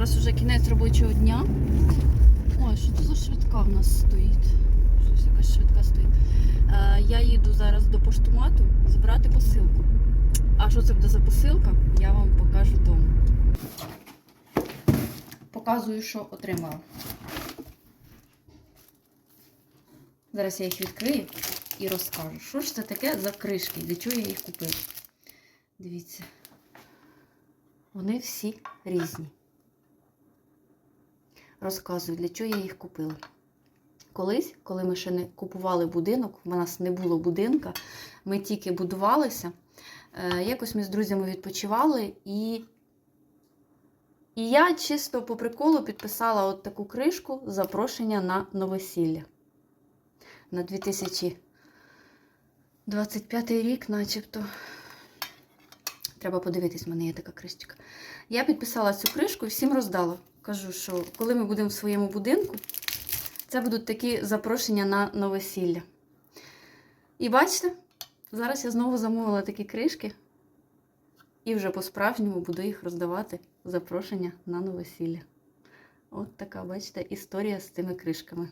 Зараз уже кінець робочого дня. Ой, що це за швидка в нас стоїть? Щось якась швидка стоїть. Е, я їду зараз до поштомату забрати посилку. А що це буде за посилка, я вам покажу вдома. Показую, що отримала. Зараз я їх відкрию і розкажу. Що ж це таке за кришки? Для чого я їх купила? Дивіться. Вони всі різні. Розказую, для чого я їх купила. Колись, коли ми ще не купували будинок, в нас не було будинка, ми тільки будувалися. е, Якось ми з друзями відпочивали, і, і я чисто по приколу підписала от таку кришку запрошення на новосілля. На 2025 рік, начебто. Треба подивитись, в мене є така кришечка. Я підписала цю кришку і всім роздала. Кажу, що коли ми будемо в своєму будинку, це будуть такі запрошення на новосілля. І бачите, зараз я знову замовила такі кришки і вже по-справжньому буду їх роздавати запрошення на новосілля. От така, бачите, історія з цими кришками.